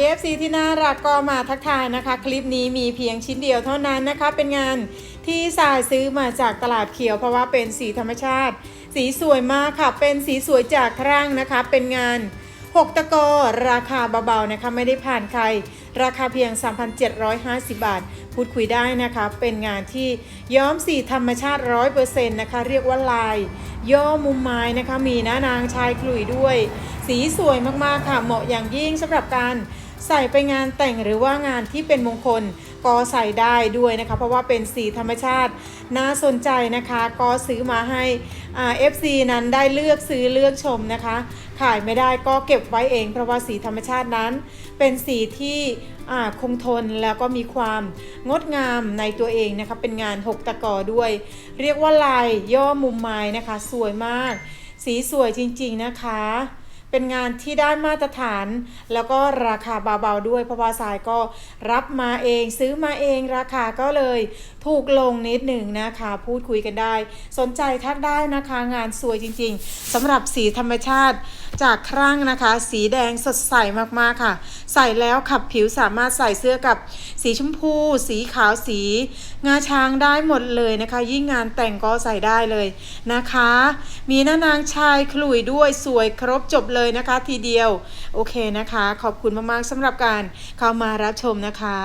ดี FC ที่น่ารักก็มาทักทายนะคะ คลิปนี้มีเพียงชิ้นเดียวเท่านั้นนะคะ เป็นงานที่สายซื้อมาจากตลาดเขียว เพราะว่าเป็นสีธรรมชาติ สีสวยมากค่ะ เป็นสีสวยจากครั่งนะคะ เป็นงาน 6 ตะกอราคาเบาๆนะคะ ไม่ได้ผ่านใคร ราคาเพียง 3,750 บาท พูดคุยได้นะคะ เป็นงานที่ย้อมสีธรรมชาติ 100%นะคะ เรียกว่าลาย ย่อมุมไม้นะคะ มีหน้านางชายขลุ่ยด้วย สีสวยมากๆค่ะ เหมาะอย่างยิ่งสำหรับการ ใส่ไปงานแต่งหรือว่างานที่เป็นมงคลก็ใส่ได้ด้วยนะคะ เพราะว่าเป็นสีธรรมชาติน่าสนใจนะคะ ก็ซื้อมาให้อ่า FC นั้นได้เลือกซื้อเลือกชมนะคะ ขายไม่ได้ก็เก็บไว้เอง เพราะว่าสีธรรมชาตินั้น เป็นสีที่คงทนแล้วก็มีความงดงามในตัวเองนะคะ เป็นงาน6ตะกอด้วย เรียกว่าลายย่อมุมไม้นะคะ สวยมาก สีสวยจริงๆนะคะ เป็นงานที่ได้มาตรฐาน แล้วก็ราคาเบาๆด้วยเพราะว่าสายก็รับมาเองซื้อมาเองราคาก็เลยถูกลงนิดหนึ่งนะคะ พูดคุยกันได้ สนใจทักได้นะคะงานสวยจริงๆสำหรับสีธรรมชาติจากครั่งนะคะ สีแดงสดใสมากๆค่ะ ใส่แล้วขับผิวสามารถใส่เสื้อกับสีชมพู สีขาวสี งาช้างได้หมดเลยนะคะ ยิ่งงานแต่งก็ใส่ได้เลยนะคะ มีหน้านางชายขลุ่ยด้วยสวยครบจบเลยนะคะ ทีเดียว โอเคนะคะ ขอบคุณมากๆสำหรับการเข้ามารับชมนะคะ